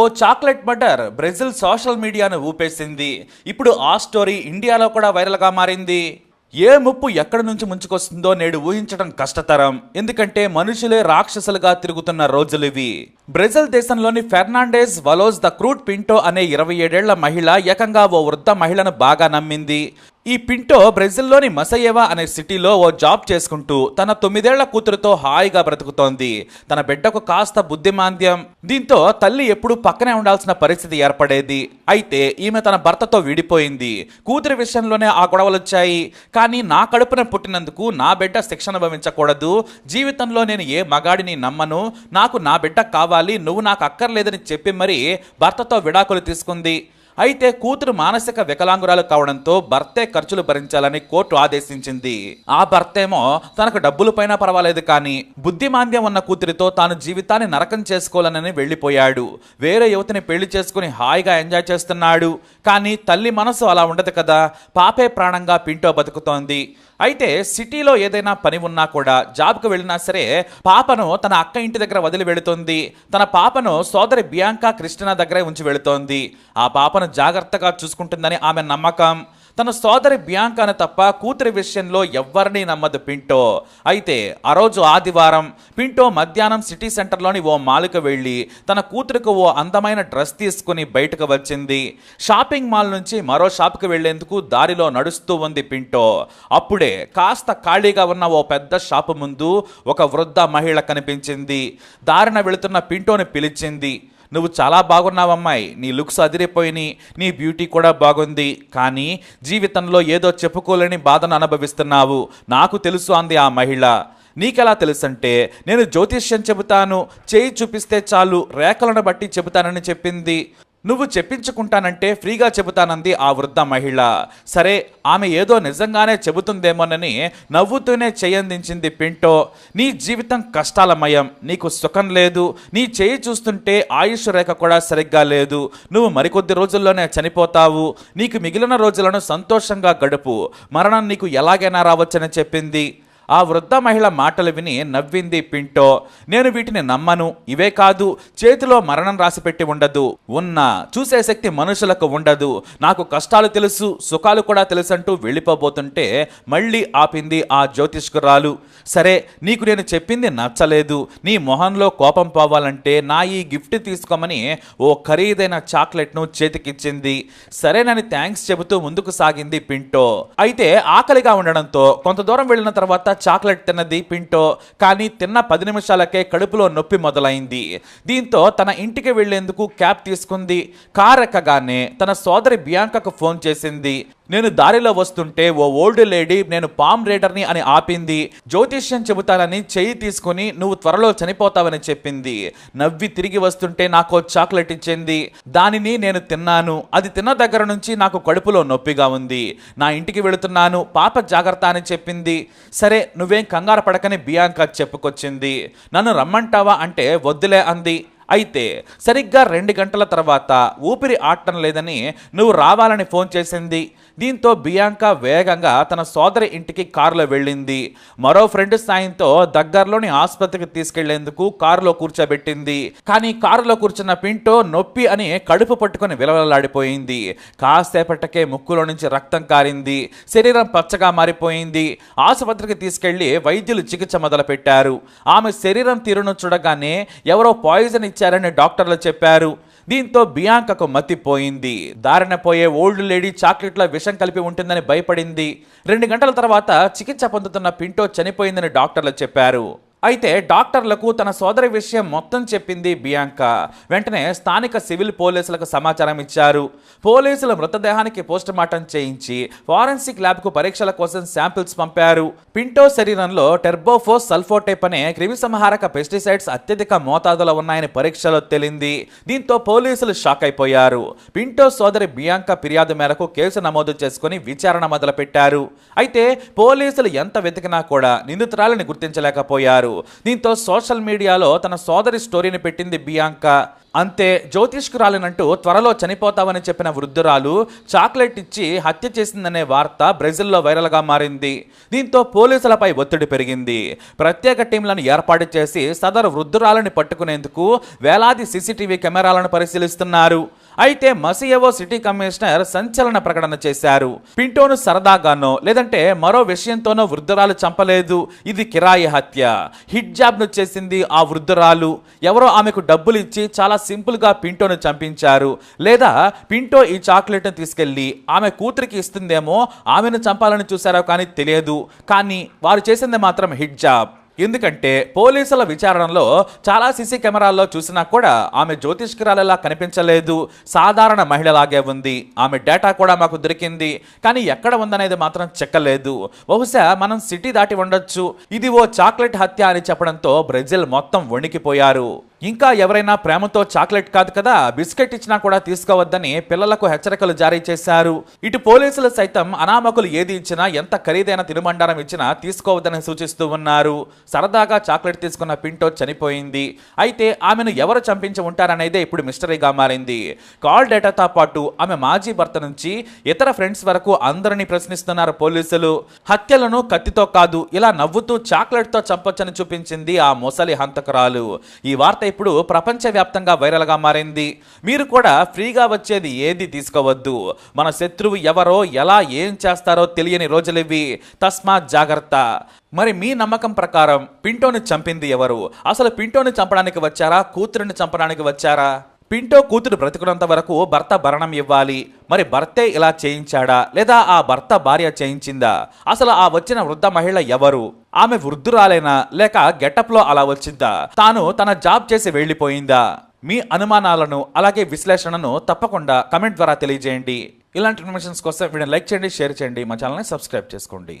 ఓ chocolate murder Brazil social మీడియాను ఊపేసింది. ఇప్పుడు ఆ స్టోరీ ఇండియాలో కూడా వైరల్గా మారింది. ఏ ముప్పు ఎక్కడి నుంచి ముంచుకొస్తుందో నేడు ఊహించడం కష్టతరం. ఎందుకంటే మనుషులే రాక్షసులుగా తిరుగుతున్న రోజులు ఇవి. బ్రెజిల్ దేశంలోని ఫెర్నాండెస్ వలోజ్ ద క్రూట్ పింటో అనే ఇరవై ఏడేళ్ళ మహిళ ఏకంగా ఓ వృద్ధ మహిళను బాగా నమ్మింది. ఈ పింటో బ్రెజిల్లోని మసయేవా అనే సిటీలో ఓ జాబ్ చేసుకుంటూ తన తొమ్మిదేళ్ళ కూతురుతో హాయిగా బ్రతుకుతోంది. తన బిడ్డకు కాస్త బుద్ధిమాంద్యం దీంతో తల్లి ఎప్పుడూ పక్కనే ఉండాల్సిన పరిస్థితి ఏర్పడేది. అయితే ఈమె తన భర్తతో విడిపోయింది. కూతురి విషయంలోనే ఆ గొడవలు వచ్చాయి కానీ నా కడుపున పుట్టినందుకు నా బిడ్డ శిక్షణ భవించకూడదు జీవితంలో నేను ఏ మగాడిని నమ్మను. నాకు నా బిడ్డ కావాలి. నువ్వు నాకు అక్కర్లేదని చెప్పి మరీ భర్తతో విడాకులు తీసుకుంది. అయితే కూతురు మానసిక వికలాంగురాలు కావడంతో భర్తే ఖర్చులు భరించాలని కోర్టు ఆదేశించింది. ఆ భర్తేమో తనకు డబ్బులు పైన పర్వాలేదు కానీ బుద్ధిమాంద్యం ఉన్న కూతురితో తాను జీవితాన్ని నరకం చేసుకోవాలని వెళ్ళిపోయాడు. వేరే యువతిని పెళ్ళి చేసుకుని హాయిగా ఎంజాయ్ చేస్తున్నాడు. కానీ తల్లి మనసు అలా ఉండదు కదా పాపే ప్రాణంగా పింటో బతుకుతోంది. అయితే సిటీలో ఏదైనా పని ఉన్నా కూడా జాబ్కు వెళ్ళినా సరే పాపను తన అక్క ఇంటి దగ్గర వదిలి వెళుతుంది. తన పాపను సోదరి బియాంకా కృష్ణ దగ్గరే ఉంచి వెళుతోంది. ఆ పాపను జాగ్రత్తగా చూసుకుంటుందని ఆమె నమ్మకం. తన సోదరి బియాంకాను తప్ప కూతురి విషయంలో ఎవ్వరిని నమ్మదు పింటో. అయితే ఆ రోజు ఆదివారం పింటో మధ్యాహ్నం సిటీ సెంటర్లోని ఓ మాలుకు వెళ్ళి తన కూతురుకు ఓ అందమైన డ్రెస్ తీసుకుని బయటకు వచ్చింది. షాపింగ్ మాల్ నుంచి మరో షాప్కి వెళ్ళేందుకు దారిలో నడుస్తూ ఉంది పింటో. అప్పుడే కాస్త ఖాళీగా ఉన్న ఓ పెద్ద షాపు ముందు ఒక వృద్ధ మహిళ కనిపించింది. దారిన వెళుతున్న పింటోని పిలిచింది. నువ్వు చాలా బాగున్నావమ్మాయి నీ లుక్స్ అదిరిపోయినాయి నీ బ్యూటీ కూడా బాగుంది. కానీ జీవితంలో ఏదో చెప్పుకోలేని బాధను అనుభవిస్తున్నావు. నాకు తెలుసు అంది ఆ మహిళ. నీకెలా తెలుసంటే నేను జ్యోతిష్యం చెబుతాను. చేయి చూపిస్తే చాలు. రేఖలను బట్టి చెబుతానని చెప్పింది. నువ్వు చెప్పించుకుంటానంటే ఫ్రీగా చెబుతానంది ఆ వృద్ధ మహిళ. సరే ఆమె ఏదో నిజంగానే చెబుతుందేమోనని నవ్వుతూనే చేయందించింది పింటో. నీ జీవితం కష్టాలమయం నీకు సుఖం లేదు నీ చేయి చూస్తుంటే ఆయుష్ రేఖ కూడా సరిగ్గా లేదు. నువ్వు మరికొద్ది రోజుల్లోనే చనిపోతావు నీకు మిగిలిన రోజులను సంతోషంగా గడుపు. మరణం నీకు ఎలాగైనా రావచ్చని చెప్పింది. ఆ వృద్ధ మహిళ మాటలు విని నవ్వింది పింటో నేను వీటిని నమ్మను ఇవే కాదు చేతిలో మరణం రాసిపెట్టి ఉండదు ఉన్న చూసే శక్తి మనుషులకు ఉండదు నాకు కష్టాలు తెలుసు సుఖాలు కూడా తెలుసంటూ వెళ్ళిపోబోతుంటే మళ్ళీ ఆపింది ఆ జ్యోతిష్కురాలు. సరే నీకు నేను చెప్పింది నచ్చలేదు నీ మొహంలో కోపం పోవాలంటే నా ఈ గిఫ్ట్ తీసుకోమని ఓ ఖరీదైన చాక్లెట్ను చేతికిచ్చింది. సరేనని థ్యాంక్స్ చెబుతూ ముందుకు సాగింది పింటో. అయితే ఆకలిగా ఉండడంతో కొంత దూరం వెళ్ళిన తర్వాత చాక్లెట్ తిన్నది పింటో కానీ తిన్న పది నిమిషాలకే కడుపులో నొప్పి మొదలైంది. దీంతో తన ఇంటికి వెళ్ళేందుకు క్యాబ్ తీసుకుంది. కారెక్కగానే తన సోదరి బియాంకకు ఫోన్ చేసింది. నేను దారిలో వస్తుంటే ఓ ఓల్డ్ లేడీ నేను పామ్ రేడర్ని అని ఆపింది. జ్యోతిష్యం చెబుతానని చెయ్యి తీసుకుని నువ్వు త్వరలో చనిపోతావని చెప్పింది. నవ్వి తిరిగి వస్తుంటే నాకు చాక్లెట్ ఇచ్చింది. దానిని నేను తిన్నాను. అది తిన్న దగ్గర నుంచి నాకు కడుపులో నొప్పిగా ఉంది. నా ఇంటికి వెళుతున్నాను. పాప జాగ్రత్త అని చెప్పింది. సరే నువ్వేం కంగారు పడకని బియాంక చెప్పుకొచ్చింది. నన్ను రమ్మంటావా అంటే వద్దులే అంది. అయితే సరిగ్గా రెండు గంటల తర్వాత ఊపిరి ఆడటం లేదని నువ్వు రావాలని ఫోన్ చేసింది. దీంతో బియాంక వేగంగా తన సోదరి ఇంటికి కారులో వెళ్ళింది. మరో ఫ్రెండ్ సాయంతో దగ్గరలోని ఆసుపత్రికి తీసుకెళ్ళేందుకు కారులో కూర్చోబెట్టింది. కానీ కారులో కూర్చున్న పింటో నొప్పి అని కడుపు పట్టుకొని విలవలాడిపోయింది. కాసేపటికే ముక్కులో నుంచి రక్తం కారింది. శరీరం పచ్చగా మారిపోయింది. ఆసుపత్రికి తీసుకెళ్ళి వైద్యులు చికిత్స మొదలుపెట్టారు. ఆమె శరీరం తీరును చూడగానే ఎవరో పాయిజన్ మరణించారని డాక్టర్లు చెప్పారు. దీంతో బియాంకకు మతిపోయింది దారిన పోయే ఓల్డ్ లేడీ చాక్లెట్లో విషం కలిపి ఉంటుందని భయపడింది. రెండు గంటల తర్వాత చికిత్స పొందుతున్న పింటో చనిపోయిందని డాక్టర్లు చెప్పారు. అయితే డాక్టర్లకు తన సోదరి విషయం మొత్తం చెప్పింది బియాంక. వెంటనే స్థానిక సివిల్ పోలీసులకు సమాచారం ఇచ్చారు. పోలీసులు మృతదేహానికి పోస్టుమార్టం చేయించి ఫారెన్సిక్ ల్యాబ్కు పరీక్షల కోసం శాంపిల్స్ పంపారు. పింటో శరీరంలో టెర్బోఫోస్ సల్ఫోటైప్ అనే క్రిమిసంహారక పెస్టిసైడ్స్ అత్యధిక మోతాదులో ఉన్నాయని పరీక్షలో తేలింది. దీంతో పోలీసులు షాక్ అయిపోయారు. పింటో సోదరి బియాంక ఫిర్యాదు మేరకు కేసు నమోదు చేసుకుని విచారణ మొదలుపెట్టారు. అయితే పోలీసులు ఎంత వెతికినా కూడా నిందితురాలని గుర్తించలేకపోయారు. చేశారు. దీంతో సోషల్ మీడియాలో తన సోదరి స్టోరీని పెట్టింది బియాంక. అంతే జ్యోతిష్కు రాలినంటూ త్వరలో చనిపోతావని చెప్పిన వృద్ధురాలు చాక్లెట్ ఇచ్చి హత్య చేసిందనే వార్త బ్రెజిల్లో వైరల్గా మారింది. దీంతో పోలీసులపై ఒత్తిడి పెరిగింది. ప్రత్యేక టీంలను ఏర్పాటు చేసి సదరు వృద్ధురాలని పట్టుకునేందుకు వేలాది సీసీటీవీ కెమెరాలను పరిశీలిస్తున్నారు. అయితే మసియవో సిటీ కమిషనర్ సంచలన ప్రకటన చేశారు. పింటోను సరదాగానో లేదంటే మరో విషయంతోనో వృద్ధురాలు చంపలేదు. ఇది కిరాయి హత్య. హిట్ను చేసింది ఆ వృద్ధురాలు. ఎవరో ఆమెకు డబ్బులు ఇచ్చి చాలా సింపుల్గా పింటోను చంపించారు. లేదా పింటో ఈ చాక్లెట్ను తీసుకెళ్ళి తీసుకెళ్ళి ఆమె కూతురికి ఇస్తుందేమో ఆమెను చంపాలని చూశారో కానీ తెలియదు. కానీ వారు చేసింది మాత్రం హిట్ జాబ్. ఎందుకంటే పోలీసుల విచారణలో చాలా సీసీ కెమెరాల్లో చూసినా కూడా ఆమె జ్యోతిష్కరాలలా కనిపించలేదు. సాధారణ మహిళలాగే ఉంది. ఆమె డేటా కూడా మాకు దొరికింది. కానీ ఎక్కడ ఉందనేది మాత్రం చెక్కలేదు. బహుశా మనం సిటీ దాటి ఉండొచ్చు. ఇది ఓ చాక్లెట్ హత్య అని చెప్పడంతో బ్రెజిల్ మొత్తం వణికిపోయారు. ఇంకా ఎవరైనా ప్రేమతో చాక్లెట్ కాదు కదా బిస్కెట్ ఇచ్చినా కూడా తీసుకోవద్దని పిల్లలకు హెచ్చరికలు జారీ చేశారు. ఇటు పోలీసులు సైతం అనామకులు ఏది ఇచ్చినా ఎంత ఖరీదైన తినుబండారం ఇచ్చినా తీసుకోవద్దని సూచిస్తూ ఉన్నారు. సరదాగా చాక్లెట్ తీసుకున్న పింటో చనిపోయింది. అయితే ఆమెను ఎవరు చంపించి ఉంటారనేదే ఇప్పుడు మిస్టరీగా మారింది. కాల్ డేటాతో పాటు ఆమె మాజీ భర్త నుంచి ఇతర ఫ్రెండ్స్ వరకు అందరినీ ప్రశ్నిస్తున్నారు పోలీసులు. హత్యలను కత్తితో కాదు ఇలా నవ్వుతూ చాక్లెట్తో చంపొచ్చని చూపించింది ఆ మొసలి హంతకురాలు. ఈ వార్త ఇప్పుడు ప్రపంచవ్యాప్తంగా వైరల్గా మారింది. మీరు కూడా ఫ్రీగా వచ్చేది ఏది తీసుకోవద్దు. మన శత్రువు ఎవరో ఎలా ఏం చేస్తారో తెలియని రోజులివి. తస్మాత్ జాగ్రత్త. మరి మీ నమ్మకం ప్రకారం పింటోని చంపింది ఎవరు? అసలు పింటోని చంపడానికి వచ్చారా? కూతురుని చంపడానికి వచ్చారా? పింటో కూతురు బ్రతుకున్నంత వరకు భర్త భరణం ఇవ్వాలి. మరి భర్తే ఇలా చేయించాడా? లేదా ఆ భర్త భార్య చేయించిందా? అసలు ఆ వచ్చిన వృద్ధ మహిళ ఎవరు? ఆమె వృద్ధురాలేనా? లేక గెటప్లో అలా వచ్చిందా? తాను తన జాబ్ చేసి వెళ్ళిపోయిందా? మీ అనుమానాలను అలాగే విశ్లేషణను తప్పకుండా కమెంట్ ద్వారా తెలియజేయండి. ఇలాంటి ఇన్ఫర్మేషన్స్ కోసం వీడియో లైక్ చేయండి షేర్ చేయండి. మా ఛానల్ని సబ్స్క్రైబ్ చేసుకోండి.